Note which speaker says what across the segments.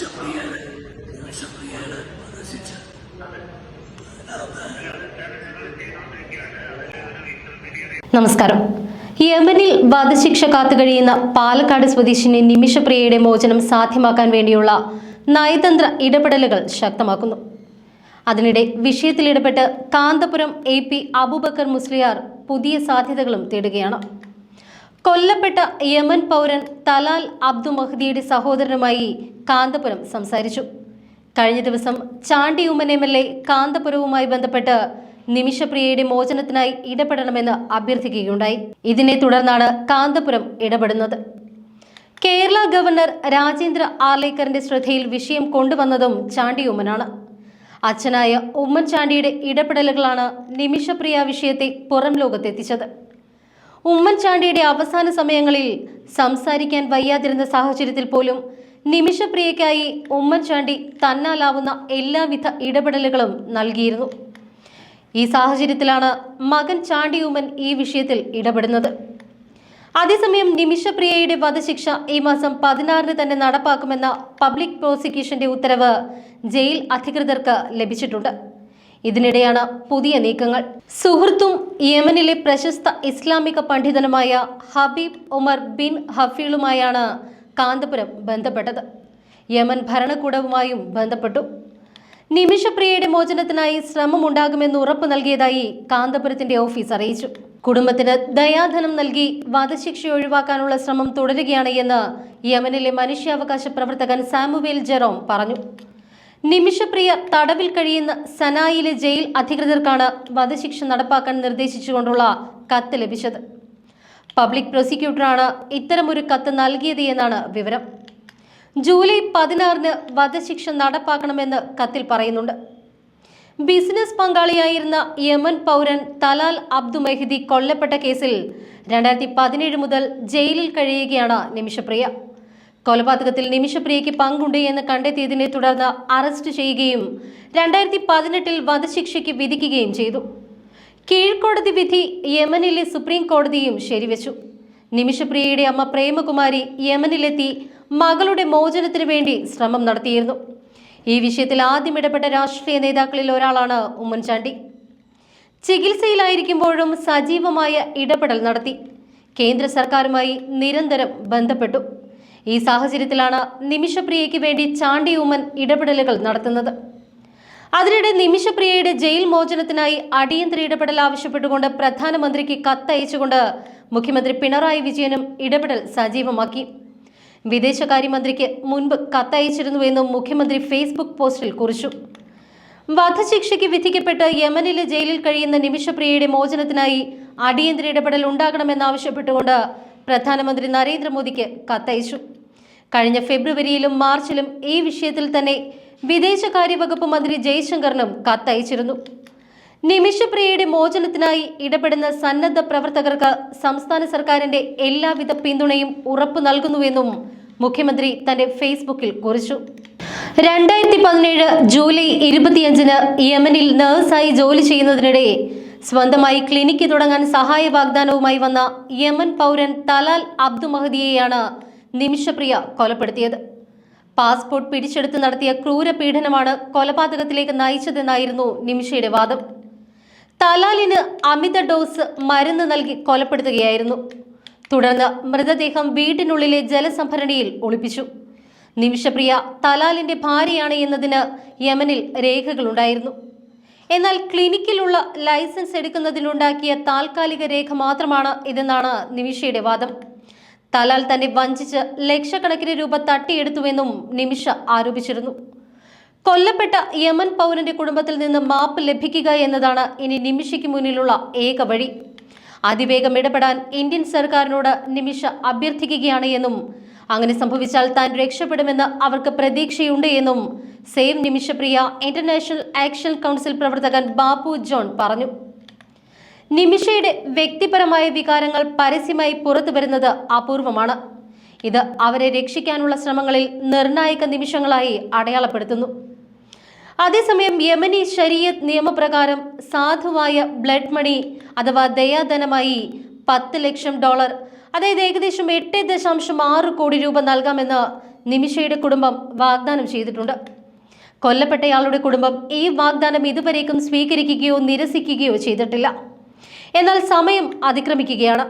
Speaker 1: ശക്തിയാണ് വധശിക്ഷ
Speaker 2: നമസ്കാരം യമനിൽ വധശിക്ഷ കാത്തുകഴിയുന്ന പാലക്കാട് സ്വദേശിനി നിമിഷപ്രിയയുടെ മോചനം സാധ്യമാക്കാൻ വേണ്ടിയുള്ള നയതന്ത്ര ഇടപെടലുകൾ ശക്തമാക്കുന്നു. അതിനിടെ വിഷയത്തിൽ ഇടപെട്ട് കാന്തപുരം എ പി അബൂബക്കർ മുസ്ലിയാർ പുതിയ സാധ്യതകളും തേടുകയാണ്. കൊല്ലപ്പെട്ട യമൻ പൗരൻ തലാൽ അബ്ദു മഹ്ദിയുടെ സഹോദരനുമായി കാന്തപുരം സംസാരിച്ചു. കഴിഞ്ഞ ദിവസം Chandy Oommen M L A കാന്തപുരവുമായി ബന്ധപ്പെട്ട് നിമിഷപ്രിയയുടെ മോചനത്തിനായി ഇടപെടണമെന്ന് അഭ്യർത്ഥിക്കുകയുണ്ടായി. ഇതിനെ തുടർന്നാണ് കാന്തപുരം ഇടപെടുന്നത്. കേരള ഗവർണർ രാജേന്ദ്ര ആർലേക്കറിന്റെ ശ്രദ്ധയിൽ വിഷയം കൊണ്ടുവന്നതും ചാണ്ടി ഉമ്മനാണ്. അച്ഛനായ ഉമ്മൻചാണ്ടിയുടെ ഇടപെടലുകളാണ് നിമിഷപ്രിയ വിഷയത്തെ പുറം ലോകത്തെത്തിച്ചത്. ഉമ്മൻചാണ്ടിയുടെ അവസാന സമയങ്ങളിൽ സംസാരിക്കാൻ വയ്യാതിരുന്ന സാഹചര്യത്തിൽ പോലും നിമിഷപ്രിയയ്ക്കായി ഉമ്മൻചാണ്ടി തന്നാലാവുന്ന എല്ലാവിധ ഇടപെടലുകളും നൽകിയിരുന്നു. ഈ സാഹചര്യത്തിലാണ് മകൻ ചാണ്ടി ഉമ്മൻ ഈ വിഷയത്തിൽ ഇടപെടുന്നത്. അതേസമയം നിമിഷപ്രിയയുടെ വധശിക്ഷ ഈ മാസം പതിനാറിന് തന്നെ നടപ്പാക്കുമെന്ന പബ്ലിക് പ്രോസിക്യൂഷന്റെ ഉത്തരവ് ജയിൽ അധികൃതർക്ക് ലഭിച്ചിട്ടുണ്ട്. ഇതിനിടെയാണ് പുതിയ നീക്കങ്ങൾ. സുഹൃത്തും യമനിലെ പ്രശസ്ത ഇസ്ലാമിക പണ്ഡിതനുമായ ഹബീബ് ഉമർ ബിൻ ഹഫീളുമായാണ് കാന്തപുരം ബന്ധപ്പെട്ടത്. യമൻ ഭരണകൂടവുമായും ബന്ധപ്പെട്ടു. നിമിഷപ്രിയയുടെ മോചനത്തിനായി ശ്രമമുണ്ടാകുമെന്ന് ഉറപ്പു നൽകിയതായി കാന്തപുരത്തിന്റെ ഓഫീസ് അറിയിച്ചു. കുടുംബത്തിന് ദയാധനം നൽകി വധശിക്ഷ ഒഴിവാക്കാനുള്ള ശ്രമം തുടരുകയാണ് എന്ന് യമനിലെ മനുഷ്യാവകാശ പ്രവർത്തകൻ സാമുവേൽ ജെറോം പറഞ്ഞു. നിമിഷപ്രിയ തടവിൽ കഴിയുന്ന സനായിലെ ജയിൽ അധികൃതർക്കാണ് വധശിക്ഷ നടപ്പാക്കാൻ നിർദ്ദേശിച്ചുകൊണ്ടുള്ള കത്ത് ലഭിച്ചത്. പബ്ലിക് പ്രോസിക്യൂട്ടറാണ് ഇത്തരമൊരു കത്ത് നൽകിയത് എന്നാണ് വിവരം. ജൂലൈ പതിനാറിന് വധശിക്ഷ നടപ്പാക്കണമെന്ന് കത്തിൽ പറയുന്നുണ്ട്. ബിസിനസ് പങ്കാളിയായിരുന്ന യമൻ പൗരൻ തലാൽ അബ്ദു മെഹ്ദി കൊല്ലപ്പെട്ട കേസിൽ രണ്ടായിരത്തി പതിനേഴ് മുതൽ ജയിലിൽ കഴിയുകയാണ് നിമിഷപ്രിയ. കൊലപാതകത്തിൽ നിമിഷപ്രിയയ്ക്ക് പങ്കുണ്ട് എന്ന് കണ്ടെത്തിയതിനെ തുടർന്ന് അറസ്റ്റ് ചെയ്യുകയും രണ്ടായിരത്തി പതിനെട്ടിൽ വധശിക്ഷയ്ക്ക് വിധിക്കുകയും ചെയ്തു. കീഴ്ക്കോടതി വിധി യമനിലെ സുപ്രീം കോടതിയും ശരിവെച്ചു. നിമിഷപ്രിയയുടെ അമ്മ പ്രേമകുമാരി യമനിലെത്തി മകളുടെ മോചനത്തിനു വേണ്ടി ശ്രമം നടത്തിയിരുന്നു. ഈ വിഷയത്തിൽ ആദ്യം ഇടപെട്ട രാഷ്ട്രീയ നേതാക്കളിൽ ഒരാളാണ് ഉമ്മൻചാണ്ടി. ചികിത്സയിലായിരിക്കുമ്പോഴും സജീവമായ ഇടപെടൽ നടത്തി. കേന്ദ്ര സർക്കാരുമായി നിരന്തരം ബന്ധപ്പെട്ടു. ഈ സാഹചര്യത്തിലാണ് നിമിഷപ്രിയയ്ക്ക് വേണ്ടി ചാണ്ടി ഉമ്മൻ ഇടപെടലുകൾ നടത്തുന്നത്. അതിനിടെ നിമിഷപ്രിയയുടെ ജയിൽ മോചനത്തിനായി അടിയന്തര ഇടപെടൽ ആവശ്യപ്പെട്ടുകൊണ്ട് പ്രധാനമന്ത്രിക്ക് കത്തയച്ചുകൊണ്ട് മുഖ്യമന്ത്രി പിണറായി വിജയനും ഇടപെടൽ സജീവമാക്കി. വിദേശകാര്യമന്ത്രിക്ക് മുൻപ് കത്തയച്ചിരുന്നുവെന്നും മുഖ്യമന്ത്രി ഫേസ്ബുക്ക് പോസ്റ്റിൽ കുറിച്ചു. വധശിക്ഷയ്ക്ക് വിധിക്കപ്പെട്ട് യമനിലെ ജയിലിൽ കഴിയുന്ന നിമിഷപ്രിയയുടെ മോചനത്തിനായി അടിയന്തര ഇടപെടൽ ഉണ്ടാകണമെന്നാവശ്യപ്പെട്ടുകൊണ്ട് പ്രധാനമന്ത്രി നരേന്ദ്രമോദിക്ക് കത്തയച്ചു. കഴിഞ്ഞ ഫെബ്രുവരിയിലും മാർച്ചിലും ഈ വിഷയത്തിൽ തന്നെ വിദേശകാര്യ വകുപ്പ് മന്ത്രി ജയശങ്കറിനും കത്തയച്ചിരുന്നു. നിമിഷപ്രിയയുടെ മോചനത്തിനായി ഇടപെടുന്ന സന്നദ്ധ പ്രവർത്തകർക്ക് സംസ്ഥാന സർക്കാരിന്റെ എല്ലാവിധ പിന്തുണയും ഉറപ്പു നൽകുന്നുവെന്നും മുഖ്യമന്ത്രി തന്റെ ഫേസ്ബുക്കിൽ കുറിച്ചു. രണ്ടായിരത്തി പതിനേഴ് ജൂലൈ ഇരുപത്തിയഞ്ചിന് യമനിൽ നഴ്സായി ജോലി ചെയ്യുന്നതിനിടെ സ്വന്തമായി ക്ലിനിക്ക് തുടങ്ങാൻ സഹായ വാഗ്ദാനവുമായി വന്ന യമൻ പൗരൻ തലാൽ അബ്ദു മഹദിയെയാണ് നിമിഷപ്രിയ കൊലപ്പെടുത്തിയത്. പാസ്പോർട്ട് പിടിച്ചെടുത്ത് നടത്തിയ ക്രൂരപീഡനമാണ് കൊലപാതകത്തിലേക്ക് നയിച്ചതെന്നായിരുന്നു നിമിഷയുടെ വാദം. തലാലിന് അമിത ഡോസ് മരുന്ന് നൽകി കൊലപ്പെടുത്തുകയായിരുന്നു. തുടർന്ന് മൃതദേഹം വീട്ടിനുള്ളിലെ ജലസംഭരണിയിൽ ഒളിപ്പിച്ചു. നിമിഷപ്രിയ തലാലിന്റെ ഭാര്യയാണ് എന്നതിന് യമനിൽ രേഖകളുണ്ടായിരുന്നു. എന്നാൽ ക്ലിനിക്കിലുള്ള ലൈസൻസ് എടുക്കുന്നതിനുണ്ടാക്കിയ താൽക്കാലിക രേഖ മാത്രമാണ് ഇതെന്നാണ് നിമിഷയുടെ വാദം. തലാൽ തന്നെ വഞ്ചിച്ച് ലക്ഷക്കണക്കിന് രൂപ തട്ടിയെടുത്തുവെന്നും നിമിഷ ആരോപിച്ചിരുന്നു. കൊല്ലപ്പെട്ട യമൻ പൗരന്റെ കുടുംബത്തിൽ നിന്ന് മാപ്പ് ലഭിക്കുക എന്നതാണ് ഇനി നിമിഷയ്ക്ക് മുന്നിലുള്ള ഏക വഴി. അതിവേഗം ഇടപെടാൻ ഇന്ത്യൻ സർക്കാരിനോട് നിമിഷ അഭ്യർത്ഥിക്കുകയാണ് എന്നും അങ്ങനെ സംഭവിച്ചാൽ താൻ രക്ഷപ്പെടുമെന്ന് അവർക്ക് പ്രതീക്ഷയുണ്ട് എന്നും save Nimishapriya international action council പ്രവർത്തകൻ ബാബു ജോൺ പറഞ്ഞു. നിമിഷയുടെ വ്യക്തിപരമായ വികാരങ്ങൾ പരസ്യമായി പുറത്തു വരുന്നത് അപൂർവമാണ്. ഇത് അവരെ രക്ഷിക്കാനുള്ള ശ്രമങ്ങളിൽ നിർണായക നിമിഷങ്ങളായി അടയാളപ്പെടുത്തുന്നു. അതേസമയം യമനി ശരീയത് നിയമപ്രകാരം സാധുവായ ബ്ലഡ് മണി അഥവാ ദയാധനമായി പത്ത് ലക്ഷം ഡോളർ അതായത് ഏകദേശം എട്ട് ദശാംശം ആറ് കോടി രൂപ നൽകാമെന്ന് നിമിഷയുടെ കുടുംബം വാഗ്ദാനം ചെയ്തിട്ടുണ്ട്. കൊല്ലപ്പെട്ടയാളുടെ കുടുംബം ഈ വാഗ്ദാനം ഇതുവരേക്കും സ്വീകരിക്കുകയോ നിരസിക്കുകയോ ചെയ്തിട്ടില്ല. എന്നാൽ സമയം അതിക്രമിക്കുകയാണ്.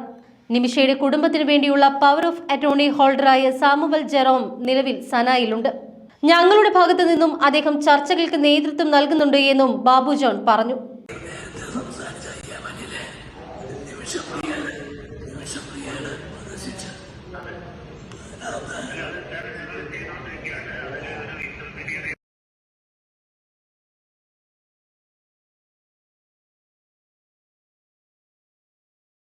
Speaker 2: നിമിഷയുടെ കുടുംബത്തിന് വേണ്ടിയുള്ള പവർ ഓഫ് അറ്റോർണി ഹോൾഡറായ സാമുവൽ ജെറോം നിലവിൽ സനായിലുണ്ട്. ഞങ്ങളുടെ ഭാഗത്തു നിന്നും അദ്ദേഹം ചർച്ചകൾക്ക് നേതൃത്വം നൽകുന്നുണ്ട് എന്നും ബാബു ജോൺ പറഞ്ഞു.